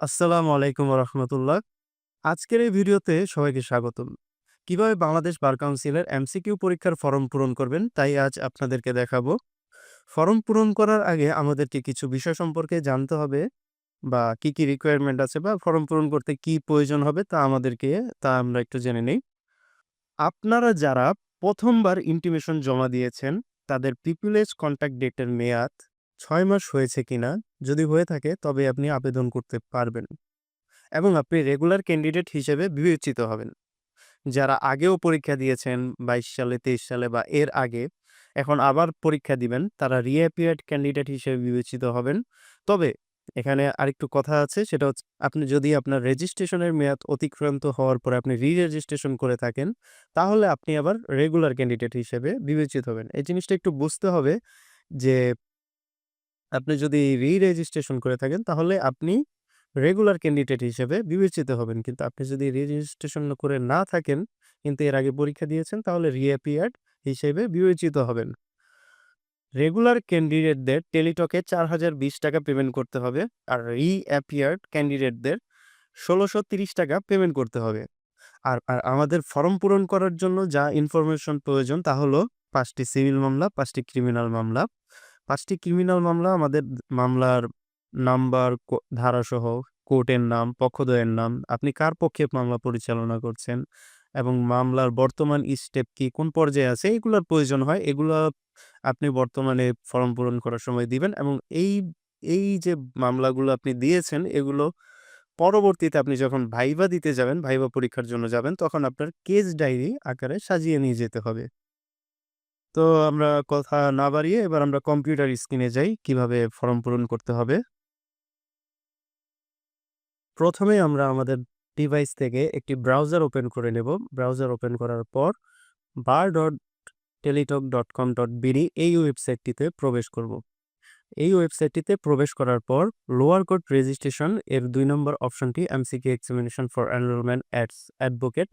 আসসালামু আলাইকুম রহমতুল্লাহ আজকের এই ভিডিওতে সবাইকে স্বাগতম। কীভাবে বাংলাদেশ বার কাউন্সিলের এমসিকিউ পরীক্ষার ফর্ম পূরণ করবেন তাই আজ আপনাদেরকে দেখাবো। ফর্ম পূরণ করার আগে আমাদেরকে কিছু বিষয় সম্পর্কে জানতে হবে বা কি কি রিকোয়ারমেন্ট আছে বা ফর্ম পূরণ করতে কি প্রয়োজন হবে তা আমাদেরকে, তা আমরা একটু জেনে নিই। আপনারা যারা প্রথমবার ইন্টিমেশন জমা দিয়েছেন, তাদের পিপুলেজ কন্ট্যাক্ট ডেটের মেয়াদ ছয় মাস হয়েছে কিনা যদি হয়ে থাকে তবে আপনি আবেদন করতে পারবেন। এবং আপনি রেগুলার ক্যান্ডিডেট হিসেবে বিবেচিত হবেন। যারা আগেও পরীক্ষা দিয়েছেন বাইশ সালে, তেইশ সালে বা এর আগে, এখন আবার পরীক্ষা দিবেন, তারা রিঅ্যাপিয়ার্ড ক্যান্ডিডেট হিসেবে বিবেচিত হবেন। তবে এখানে আরেকটু কথা আছে, সেটা হচ্ছে আপনি যদি আপনার রেজিস্ট্রেশনের মেয়াদ অতিক্রান্ত হওয়ার পরে আপনি রি রেজিস্ট্রেশন করে থাকেন, তাহলে আপনি আবার রেগুলার ক্যান্ডিডেট হিসেবে বিবেচিত হবেন। এই জিনিসটা একটু বুঝতে হবে যে আপনি যদি রি রেজিস্ট্রেশন করে থাকেন, তাহলে আপনি রেগুলার ক্যান্ডিডেট হিসেবে বিবেচিত হবেন। কিন্তু আপনি যদি রেজিস্ট্রেশন করে না থাকেন, কিন্তু এর আগে পরীক্ষা দিয়েছেন, তাহলে রিঅ্যাপিয়ার্ড হিসেবে বিবেচিত হবেন। রেগুলার ক্যান্ডিডেটদের টেলিটকে চার হাজার বিশ টাকা পেমেন্ট করতে হবে, আর রিঅ্যাপিয়ার্ড ক্যান্ডিডেটদের ষোলোশো তিরিশ টাকা পেমেন্ট করতে হবে। আর আর আমাদের ফর্ম পূরণ করার জন্য যা ইনফরমেশন প্রয়োজন, তা হলো পাঁচটি সিভিল মামলা, পাঁচটি ক্রিমিনাল মামলা পাঁচটি ক্রিমিনাল মামলা, আমাদের মামলার নাম্বার ধারাসহ কোর্টের নাম পক্ষদ্বয়ের নাম, আপনি কার পক্ষে মামলা পরিচালনা করছেন এবং মামলার বর্তমান স্টেপ কি, কোন পর্যায়ে আছে, এগুলোর প্রয়োজন হয়, এগুলো আপনি বর্তমানে ফর্ম পূরণ করার সময় দিবেন এবং এই এই যে মামলাগুলো আপনি দিয়েছেন, এগুলো পরবর্তীতে আপনি যখন ভাইবা দিতে যাবেন ভাইবা পরীক্ষার জন্য যাবেন, তখন আপনার কেস ডায়েরি আকারে সাজিয়ে নিয়ে যেতে হবে। তো আমরা কথা না বাড়িয়ে এবার আমরা কম্পিউটার স্ক্রিনে যাই, কীভাবে ফর্ম পূরণ করতে হবে। প্রথমে আমরা আমাদের ডিভাইস থেকে একটি ব্রাউজার ওপেন করে নেব। ব্রাউজার ওপেন করার পর বার dot Teletalk dot com dot BD এই ওয়েবসাইটটিতে প্রবেশ করব। এই ওয়েবসাইটটিতে প্রবেশ করার পর লোয়ার কোড রেজিস্ট্রেশন এর দুই নম্বর অপশনটি MCQ examination for enrolment ads advocate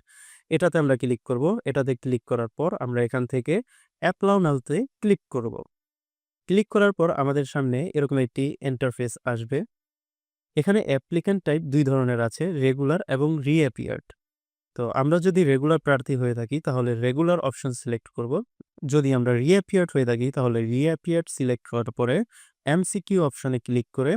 এটাতে আমরা ক্লিক করব। এটাতে ক্লিক করার পর আমরা এখান থেকে অ্যাপ্লাউ নাউতে ক্লিক করব। ক্লিক করার পর আমাদের সামনে এরকম একটি ইন্টারফেস আসবে। এখানে অ্যাপ্লিক্যান্ট টাইপ দুই ধরনের আছে রেগুলার এবং রিঅ্যাপিয়ার্ড তো আমরা যদি রেগুলার প্রার্থী হয়ে থাকি, তাহলে রেগুলার অপশন সিলেক্ট করব। যদি আমরা রিঅ্যাপিয়ার্ড হয়ে থাকি, তাহলে রিঅ্যাপিয়ার্ড সিলেক্ট করার পরে এমসিকিউ অপশনে ক্লিক করে,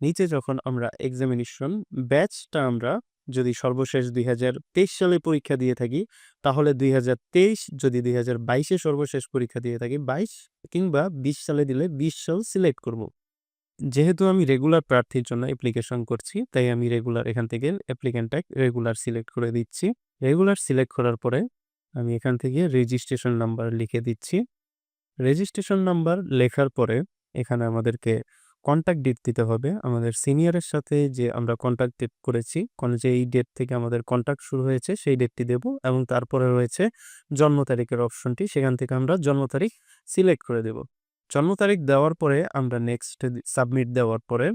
নিচে যখন আমরা এক্সামিনেশন ব্যাচটা আমরা যদি সর্বশেষ দুই হাজার তেইশ সালে পরীক্ষা দিয়ে থাকি, তাহলে দুই হাজার তেইশ যদি দুই বাইশে সর্বশেষ পরীক্ষা দিয়ে থাকি, বাইশ কিংবা বিশ সালে দিলে বিশ সাল সিলেক্ট করব। যেহেতু আমি রেগুলার প্রার্থীর জন্য অ্যাপ্লিকেশন করছি, তাই আমি রেগুলার এখান থেকে অ্যাপ্লিকেন্টটা রেগুলার সিলেক্ট করে দিচ্ছি। রেগুলার সিলেক্ট করার পরে আমি এখান থেকে রেজিস্ট্রেশন নাম্বার লিখে দিচ্ছি। রেজিস্ট্রেশন নাম্বার লেখার পরে এখানে আমাদেরকে কন্ট্যাক্ট ডেট দিতে হবে। আমাদের সিনিয়রের সাথে যে আমরা কন্ট্যাক্ট ডেট করেছি যে এই ডেট থেকে আমাদের কন্ট্যাক্ট শুরু হয়েছে, সেই ডেটটি দেব এবং তারপরে রয়েছে জন্ম তারিখের অপশনটি সেখান থেকে আমরা জন্ম তারিখ সিলেক্ট করে দেব। জন্ম তারিখ দেওয়ার পরে আমরা নেক্সট সাবমিট দেওয়ার পরে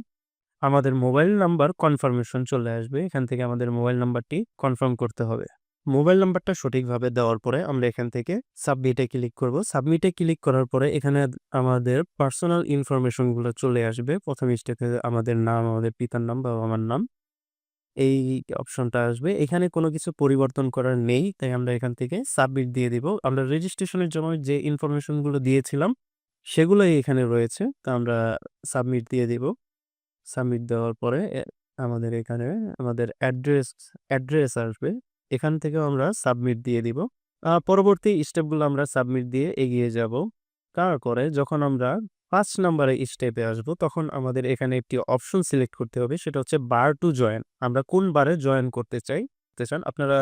আমাদের মোবাইল নাম্বার কনফার্মেশন চলে আসবে। এখান থেকে আমাদের মোবাইল নাম্বারটি কনফার্ম করতে হবে। মোবাইল নাম্বারটা সঠিকভাবে দেওয়ার পরে আমরা এখান থেকে সাবমিটে ক্লিক করব। সাবমিটে ক্লিক করার পরে এখানে আমাদের পার্সোনাল ইনফরমেশনগুলো চলে আসবে। প্রথম স্টেপে আমাদের নাম, আমাদের পিতার নাম বা আমার নাম, এই অপশনটা আসবে। এখানে কোনো কিছু পরিবর্তন করার নেই, তাই আমরা এখান থেকে সাবমিট দিয়ে দিব। আমরা রেজিস্ট্রেশনের জন্য যে ইনফরমেশনগুলো দিয়েছিলাম, সেগুলোই এখানে রয়েছে, তা আমরা সাবমিট দিয়ে দিব। সাবমিট দেওয়ার পরে আমাদের এখানে আমাদের অ্যাড্রেস অ্যাড্রেস আসবে। এখান থেকেও আমরা সাবমিট দিয়ে দিব। পরবর্তী স্টেপগুলো আমরা সাবমিট দিয়ে এগিয়ে যাব। তারপরে যখন আমরা পাঁচ নাম্বারে স্টেপে আসব, তখন আমাদের এখানে একটি অপশন সিলেক্ট করতে হবে, সেটা হচ্ছে বার টু জয়েন আমরা কোন বারে জয়েন করতে চাই চান? আপনারা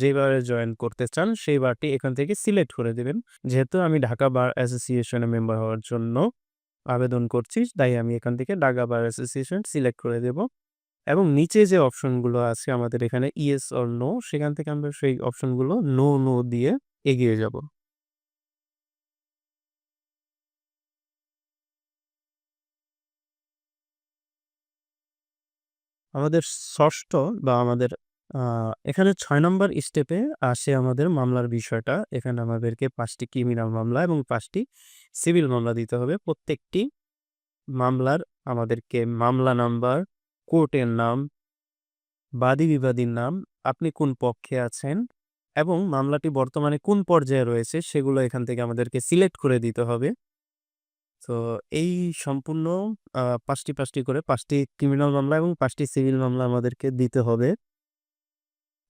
যেই বারে জয়েন করতে চান, সেই বারটি এখান থেকে সিলেক্ট করে দেবেন। যেহেতু আমি ঢাকা বার অ্যাসোসিয়েশনে মেম্বার হওয়ার জন্য আবেদন করছি, তাই আমি এখান থেকে ঢাকা বার অ্যাসোসিয়েশন সিলেক্ট করে দেব। এবং নিচে যে অপশনগুলো আছে আমাদের এখানে ইয়েস অর নো সেখান থেকে আমরা সেই অপশনগুলো নো নো দিয়ে এগিয়ে যাব। আমাদের ষষ্ঠ বা আমাদের এখানে ছয় নম্বর স্টেপে আসে আমাদের মামলার বিষয়টা। এখানে আমাদেরকে পাঁচটি ক্রিমিনাল মামলা এবং পাঁচটি সিভিল মামলা দিতে হবে। প্রত্যেকটি মামলার আমাদেরকে মামলা নাম্বার কোর্টের নাম, বাদী বিবাদীর নাম, আপনি কোন পক্ষে আছেন এবং মামলাটি বর্তমানে কোন পর্যায়ে রয়েছে সেগুলো এখান থেকে আমাদেরকে সিলেক্ট করে দিতে হবে। তো এই সম্পূর্ণ পাঁচটি পাঁচটি করে পাঁচটি ক্রিমিনাল মামলা এবং পাঁচটি সিভিল মামলা আমাদেরকে দিতে হবে।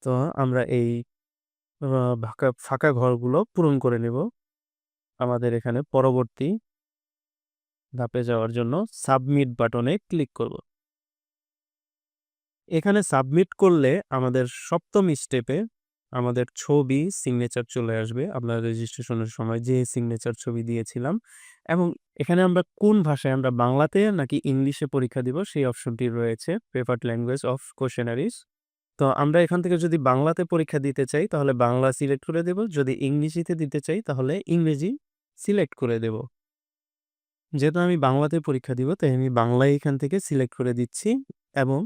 তো আমরা এই ফাঁকা ফাঁকা ঘরগুলো পূরণ করে নেব আমাদের এখানে পরবর্তী ধাপে যাওয়ার জন্য সাবমিট বাটনে ক্লিক করব। এখানে সাবমিট করলে আমাদের সপ্তম স্টেপে আমাদের ছবি সিগনেচার চলে আসবে। আমরা রেজিস্ট্রেশনের সময় যে সিগনেচার ছবি দিয়েছিলাম এবং এখানে আমরা কোন ভাষায়, আমরা বাংলাতে নাকি ইংলিশে পরীক্ষা দিব সেই অপশনটি রয়েছে প্রেফার্ড ল্যাঙ্গুয়েজ অফ কোশ্চেনারিজ তো আমরা এখান থেকে যদি বাংলাতে পরীক্ষা দিতে চাই, তাহলে বাংলা সিলেক্ট করে দেব। যদি ইংরেজিতে দিতে চাই, তাহলে ইংরেজি সিলেক্ট করে দেব। যেহেতু আমি বাংলাতে পরীক্ষা দিব, তাই আমি বাংলায় এখান থেকে সিলেক্ট করে দিচ্ছি এবং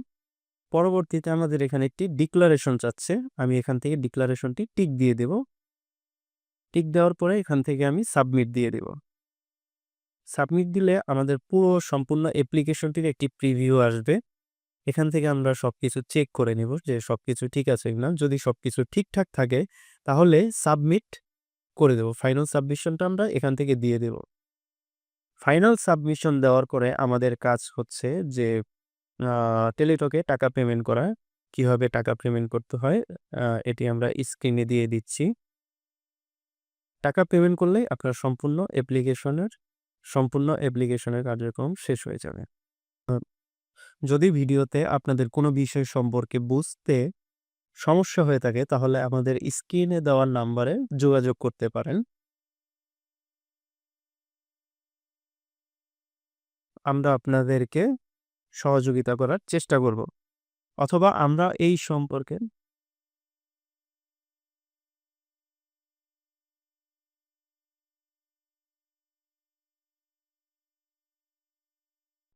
পরবর্তীতে আমাদের এখানে একটি ডিক্লারেশন চাচ্ছে। আমি এখান থেকে ডিক্লারেশনটি টিক দিয়ে দেব। টিক দেওয়ার পরে এখান থেকে আমি সাবমিট দিয়ে দেব। সাবমিট দিলে আমাদের পুরো সম্পূর্ণ অ্যাপ্লিকেশনটির একটি প্রিভিউ আসবে। এখান থেকে আমরা সব কিছু চেক করে নেব যে সব কিছু ঠিক আছে কিনা। যদি সব কিছু ঠিকঠাক থাকে, তাহলে সাবমিট করে দেব। ফাইনাল সাবমিশনটা আমরা এখান থেকে দিয়ে দেব। ফাইনাল সাবমিশন দেওয়ার পরে আমাদের কাজ হচ্ছে যে টেলিটকে টাকা পেমেন্ট করা, কীভাবে টাকা পেমেন্ট করতে হয় এটি আমরা স্ক্রিনে দিয়ে দিচ্ছি। টাকা পেমেন্ট করলেই আপনার সম্পূর্ণ অ্যাপ্লিকেশনের সম্পূর্ণ অ্যাপ্লিকেশনের কার্যক্রম শেষ হয়ে যাবে। যদি ভিডিওতে আপনাদের কোনো বিষয় সম্পর্কে বুঝতে সমস্যা হয়ে থাকে, তাহলে আমাদের স্ক্রিনে দেওয়ার নাম্বারে যোগাযোগ করতে পারেন। আমরা আপনাদেরকে সহযোগিতা করার চেষ্টা করব। অথবা আমরা এই সম্পর্কে